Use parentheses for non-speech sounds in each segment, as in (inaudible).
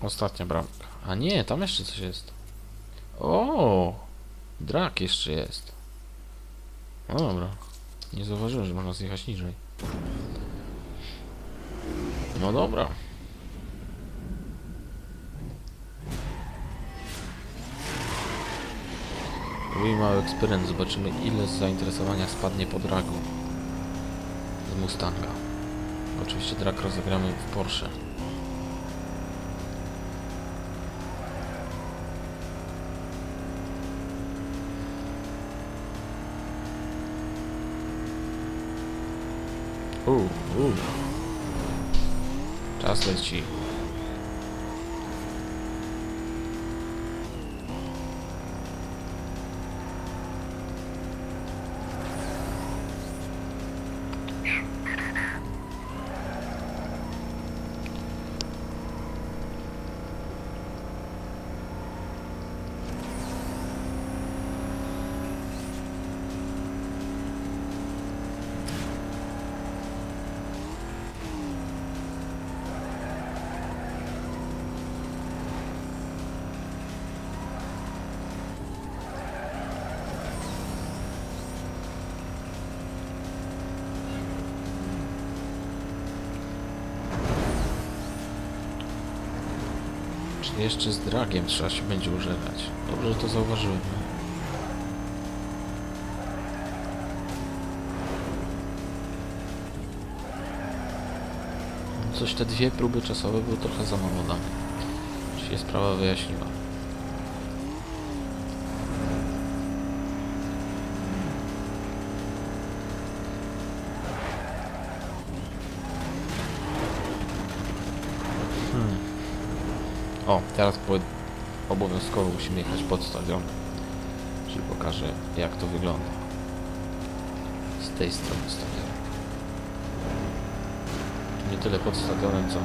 Ostatnia bramka. A nie, tam jeszcze coś jest. O, Drak jeszcze jest. No dobra. Nie zauważyłem, że można zjechać niżej. No dobra. Robimy mały eksperyment. Zobaczymy ile zainteresowania spadnie po Dragu. Z Mustanga. Oczywiście Drag rozegramy w Porsche. Uuu. Czas leci. Czyli jeszcze z dragiem trzeba się będzie użerać. Dobrze, że to zauważyłem. no. Coś te dwie próby czasowe były trochę za mało dane. Czy się sprawa wyjaśniła. Hmm. O, teraz po... obowiązkowo musimy jechać pod stadion. Czyli pokażę jak to wygląda. Z tej strony stadionu. Nie tyle pod stadionem, co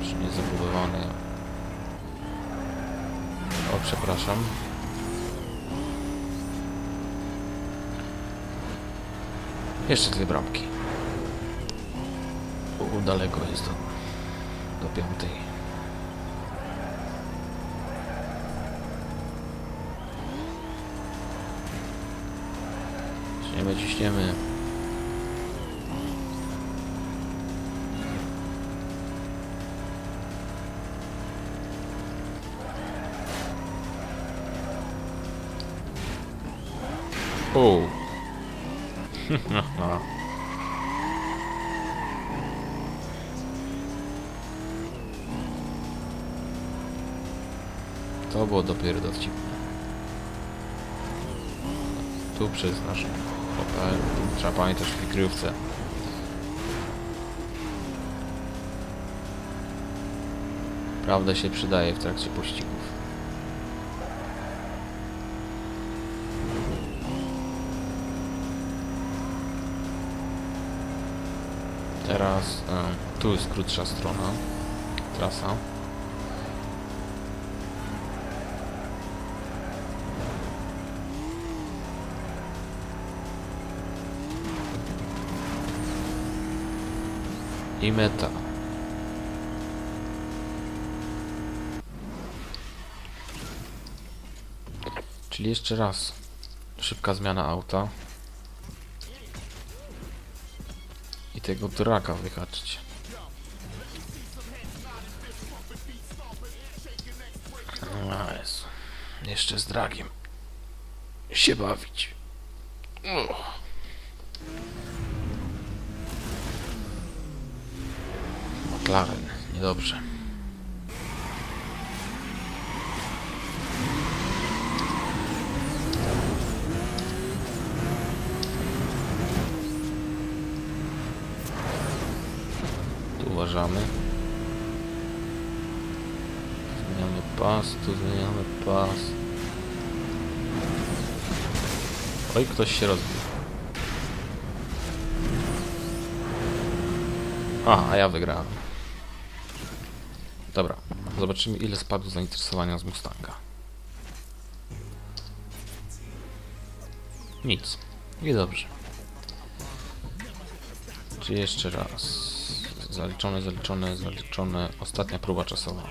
przy niezabudowany. O, przepraszam. Jeszcze dwie bramki. U, daleko jest do, do piątej. Ciśniemy, ciśniemy. O. To było dopiero dowcipne. Tu przyznasz. Opel, trzeba pamiętać w kryjówce. Prawda się przydaje w trakcie pościgów. Teraz tu jest krótsza strona, trasa. I meta. Czyli jeszcze raz szybka zmiana auta. I tego draka wyhaczyć. A Jezu. Jeszcze z dragiem się bawić. Uch. McLaren, niedobrze. Tu uważamy. Zmieniamy pas, tu zmieniamy pas. Oj, ktoś się rozbił. A, a ja wygrałem. Zobaczymy ile spadło zainteresowania z Mustanga. Nic. I dobrze. Czy jeszcze raz? Zaliczone, zaliczone, zaliczone. Ostatnia próba czasowa.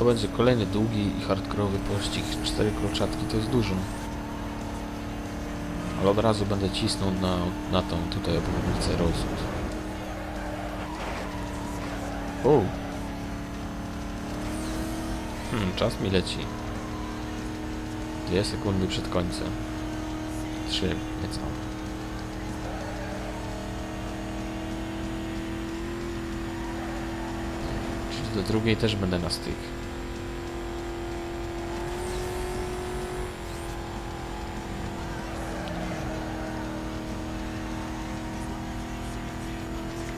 To będzie kolejny długi i hardkorowy pościg. Cztery kroczatki to jest dużo. Ale od razu będę cisnął na, na tą tutaj obwodnicę Rosewood. O! Hmm, czas mi leci. Dwie sekundy przed końcem. Trzy, niecałe. Do drugiej też będę na styk.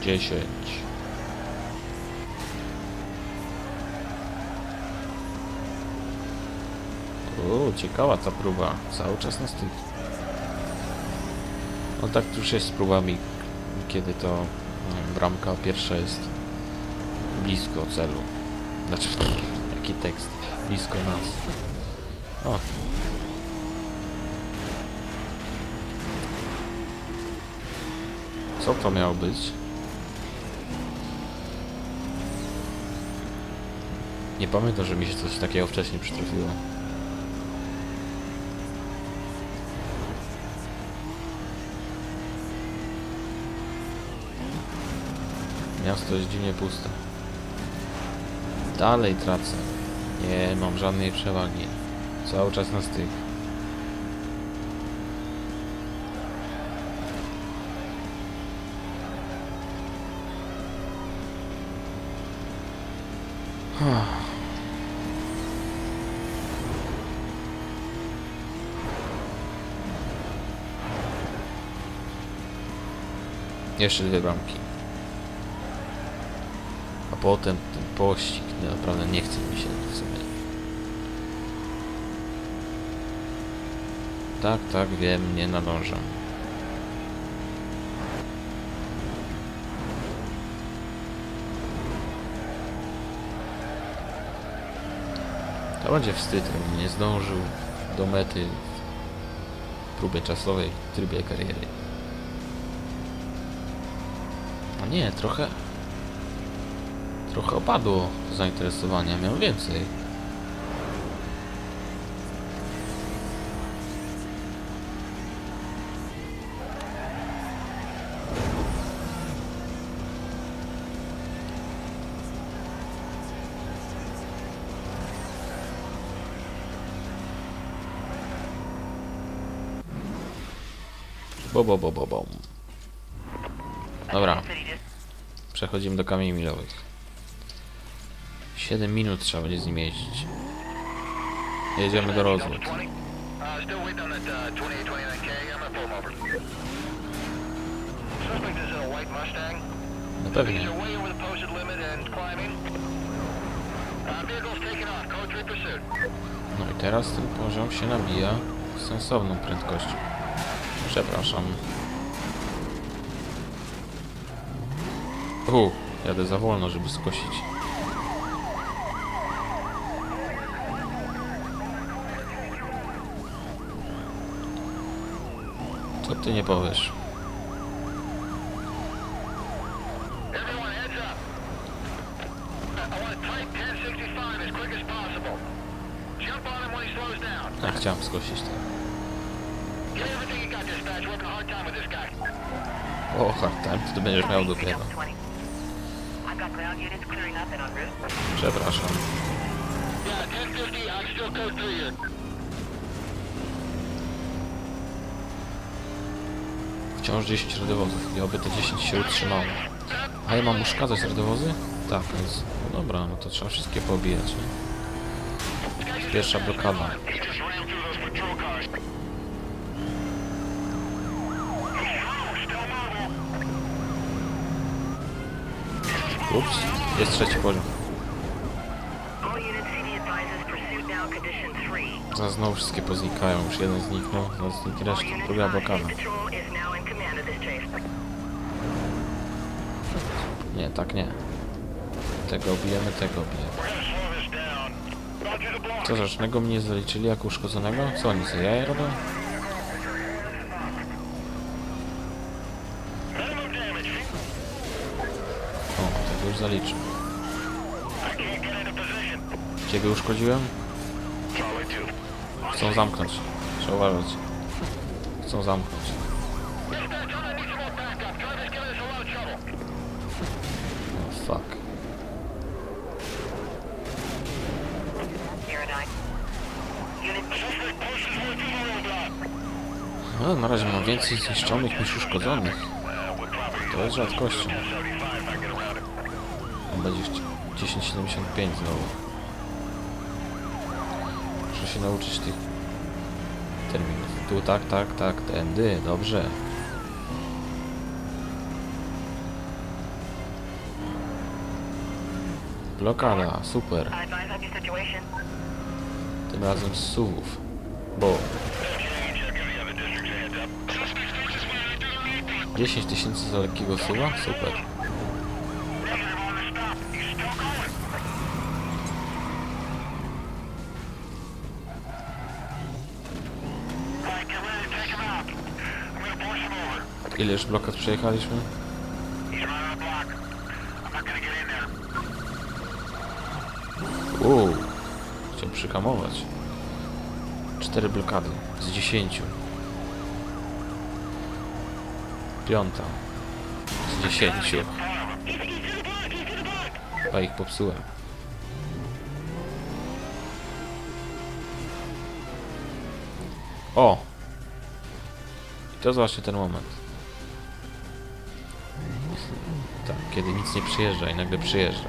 Dziesięć. O, ciekawa ta próba. Cały czas na styk. No tak już jest z próbami, kiedy to mm, bramka pierwsza jest blisko celu. Znaczy, (laughs) jaki tekst? Blisko nas. O. Co to miało być? Nie pamiętam, że mi się coś takiego wcześniej przytrafiło. Miasto jest dziwnie puste. Dalej tracę. Nie mam żadnej przewagi. Cały czas na styk. Jeszcze dwie bramki. A potem ten pościg, nie, naprawdę nie chce mi się w sumie. Tak, tak, wiem, nie nadążam. To będzie wstyd, jakbym nie zdążył do mety w próbie czasowej w trybie kariery. A nie, trochę Trochę opadło zainteresowania, miał więcej. Bo, bo, bo, bo, bo. Dobra, przechodzimy do kamieni milowych. 7 minut trzeba będzie z nim jeździć. Jedziemy do Rosewood. Still waiting on that 2829K. I'm gonna pull him over. Suspect is in a white Mustang. No pewnie. way over the posted limit and climbing. Vehicle's taking off. Code 3 pursuit. No i teraz ten poziom się nabija sensowną prędkością. Przepraszam. U, jadę za wolno, żeby skosić. Co ty nie powiesz? Everyone, heads up. I want a tight 1065 as quick as possible. Jump on him when he slows down. Ja chciałem skosić to. O, hard time, to ty będziesz miał dopiero. Przepraszam. Yeah, 1050. I'm still code 3 here. Wciąż 10 rodowozów i oby te 10 się utrzymało. A ja mam uszkadzać rodowozy? Tak, więc... No dobra, no to trzeba wszystkie poobijać, nie? Pierwsza blokada. Ups, jest trzeci poziom. All units CD advises pursuit now condition 3. Zaraz znowu wszystkie poznikają, już jeden zniknął, zaraz zniknie reszta. Druga 5, blokada. Nie, tak nie. Tego bijemy, tego bijemy. We're gonna slow this down. Roger the block. Co, żadnego mnie zaliczyli jako uszkodzonego? Co oni sobie jaja robią? Minimum damage. O, tego już zaliczył. Ciebie uszkodziłem? Charlie 2. Chcą zamknąć. Trzeba uważać. Chcą zamknąć. No, na razie mam więcej zniszczonych niż uszkodzonych. To jest rzadkością. Będzie chci- 1075 znowu. Muszę się nauczyć tych terminów. Tu tak, tak, tak, tędy, dobrze. Blokada, super. Tym razem z suwów. Bo Okay, just give the other districts a heads up. Suspect faces fire through the roadblock. 10 tysięcy za lekkiego suwa? Super. Gonna get in there. Uuu, chciał przykamować. Cztery blokady z dziesięciu. Piąta z dziesięciu. A ich popsułem. O! I to jest właśnie ten moment. Tak, kiedy nic nie przyjeżdża i nagle przyjeżdża.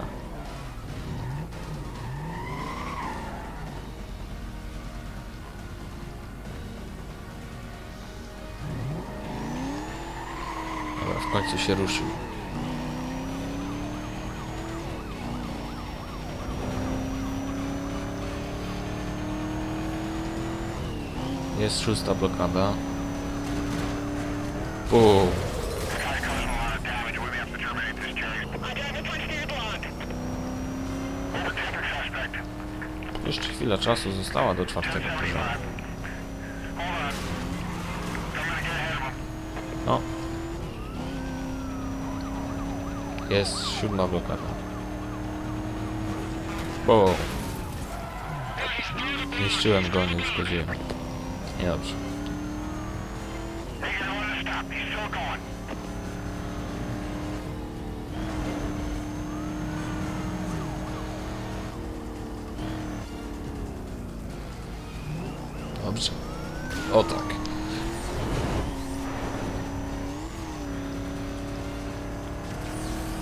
Dobra, w końcu się ruszył. Jest szósta blokada. Uuu, jeszcze chwila czasu została do czwartego poziomu. No. Jest siódma blokada. Bo Niszczyłem go, nie uszkodziłem. Niedobrze. O tak.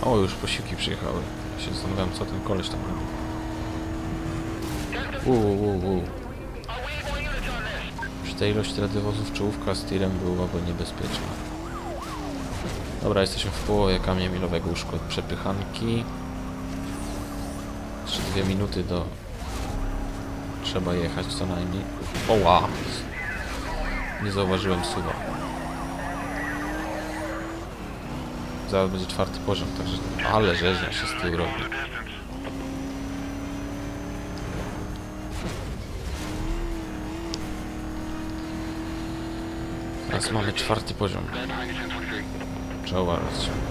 O, już posiłki przyjechały. Ja się zastanawiam, co ten koleś tam robi. Uuu, uuu, uuu. Przy tej ilości radiowozów czołówka z tirem byłaby niebezpieczna. Dobra, jesteśmy w połowie kamienia milowego od przepychanki. Jeszcze dwie minuty do... Trzeba jechać co najmniej. Oła! Nie zauważyłem suwa. Zaraz będzie czwarty poziom, także... Ale rzeźnia się z tyłu robi. Teraz mamy czwarty poziom. Uważać. Lost